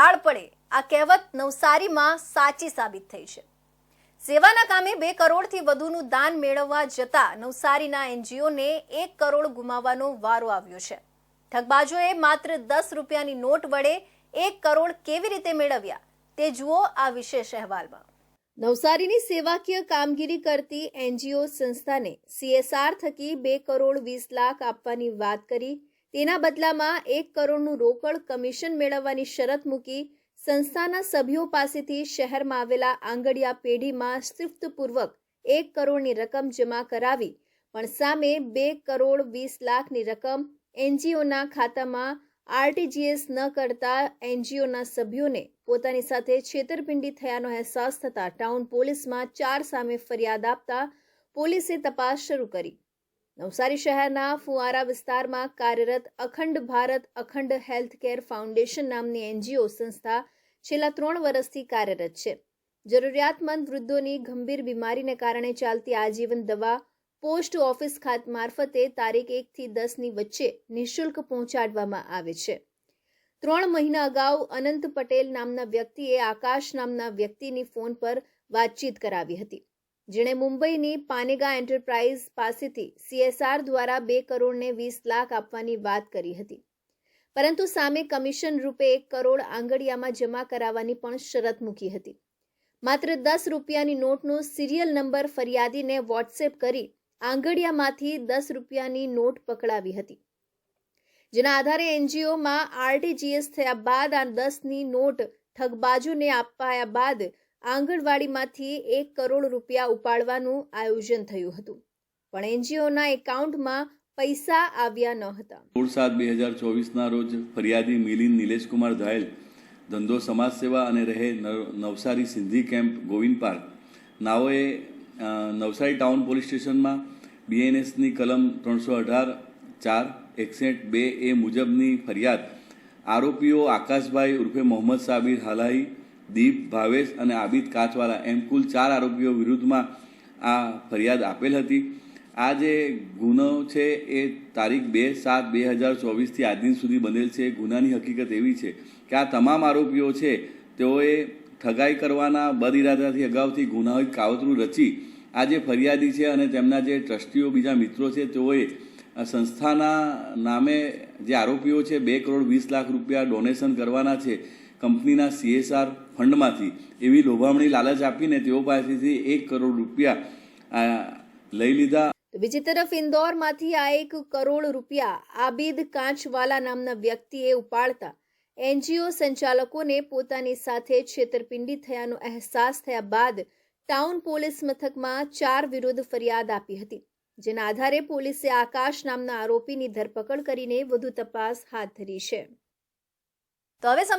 ઝાડ પડે, આ કહેવત નવસારીમાં સાચી સાબિત થઈ છે. સેવાના કામે બે કરોડથી વધુનું દાન મેળવવા જતા નવસારીના એનજીઓને એક કરોડ ગુમાવવાનો વારો આવ્યો છે. ઠગબાજોએ માત્ર દસ રૂપિયાની નોટ વડે એક કરોડ કેવી રીતે મેળવ્યા, તે જુઓ આ વિશેષ અહેવાલમાં. નવસારીની સેવાકીય કામગીરી કરતી એનજીઓ સંસ્થાને સીએસઆર થકી બે કરોડ વીસ લાખ આપવાની વાત કરી તેના બદલામાં એક કરોડનું રોકડ કમિશન મેળવવાની શરત મૂકી સંસ્થાના સભ્યો પાસેથી શહેરમાં આવેલા આંગડિયા પેઢીમાં શિફ્તપૂર્વક એક કરોડની રકમ જમા કરાવી, પણ સામે બે કરોડ વીસ લાખની રકમ એનજીઓના ખાતામાં આરટીજીએસ ન કરતા એનજીઓના સભ્યોને પોતાની સાથે છેતરપિંડી થયાનો અહેસાસ થતા ટાઉન પોલીસમાં ચાર સામે ફરિયાદ આપતા પોલીસે તપાસ શરૂ કરી. નવસારી શહેરના ફુવારા વિસ્તારમાં કાર્યરત Akhand Bharat Akhand health care foundation નામની એનજીઓ સંસ્થા છેલ્લા ત્રણ વર્ષથી કાર્યરત છે. જરૂરિયાતમંદ વૃદ્ધોની ગંભીર બીમારીને કારણે ચાલતી આજીવન દવા પોસ્ટ ઓફિસ ખાત મારફતે તારીખ એકથી દસની વચ્ચે નિઃશુલ્ક પહોંચાડવામાં આવે છે. ત્રણ મહિના અગાઉ અનંત પટેલ નામના વ્યક્તિએ આકાશ નામના વ્યક્તિની ફોન પર વાતચીત કરાવી હતી. જેણે મુંબઈની પાનેગા એન્ટરપ્રાઇઝ પાસેથી સીએસઆર દ્વારા બે કરોડને વીસ લાખ આપવાની વાત કરી હતી. પરંતુ સામે કમિશન રૂપે એક કરોડ આંગડિયામાં જમા કરાવવાની પણ શરત મૂકી હતી. માત્ર દસ રૂપિયાની નોટનો સિરિયલ નંબર ફરિયાદીને વોટ્સએપ કરી આંગડિયામાંથી દસ રૂપિયાની નોટ પકડાવી હતી. જેના આધારે એનજીઓમાં આરટીજીએસ થયા બાદ આ દસની નોટ ઠગબાજુને અપાયા બાદ આંગણવાડીમાંથી એક કરોડ રૂપિયા ઉપાડવાનું આયોજન થયું હતું. પણ એનજીઓના એકાઉન્ટમાં પૈસા આવ્યા ન હતા. સોળ સાત બે હજાર ચોવીસના રોજ ફરિયાદી મિલિન નિલેશકુમાર ધાયલ ધંધો સમાજ સેવા અને રહે નવસારી સિંધી કેમ્પ ગોવિંદ પાર્ક, નાઓએ નવસારી ટાઉન પોલીસ સ્ટેશનમાં બીએનએસની કલમ ત્રણસો અઢાર, ચાર, એકસઠ, બે એ મુજબની ફરિયાદ આરોપીઓ આકાશભાઈ ઉર્ફે મોહમ્મદ સાબિર હાલાહી દીપ, ભાવેશ અને આબિદ કાચવાલા એમ કુલ ચાર આરોપીઓ વિરુદ્ધમાં આ ફરિયાદ આપેલ હતી. આ જે ગુનો છે એ તારીખ બે સાત બે હજાર ચોવીસથી આજ દિન સુધી બનેલ છે. ગુનાની હકીકત એવી છે કે આ તમામ આરોપીઓ છે, તેઓએ ઠગાઈ કરવાના બદઇરાદાથી અગાઉથી ગુનાહિત કાવતરું રચી આ જે ફરિયાદી છે અને તેમના જે ટ્રસ્ટીઓ બીજા મિત્રો છે, તેઓએ સંસ્થાના નામે જે આરોપીઓ છે, બે કરોડ વીસ લાખ રૂપિયા ડોનેશન કરવાના છે કંપનીના સીએસઆર ફંડમાંથી. એવી લોભામણી લાલચ આપીને તેઓ પાસેથી એક કરોડ રૂપિયા લઈ લીધા. બીજી તરફ ઇન્દોરમાંથી આ એક કરોડ રૂપિયા આબિદ કાંચવાલા નામના વ્યક્તિએ ઉપાડતા. એનજીઓ સંચાલકોને પોતાની સાથે છેતરપિંડી થયાનો અહેસાસ થયા બાદ ટાઉન પોલીસ મથકમાં ચાર વિરુદ્ધ ફરિયાદ આપી હતી. જેના આધારે પોલીસે આકાશ નામના આરોપીની ધરપકડ કરીને વધુ તપાસ હાથ ધરી છે. તો હવે સમય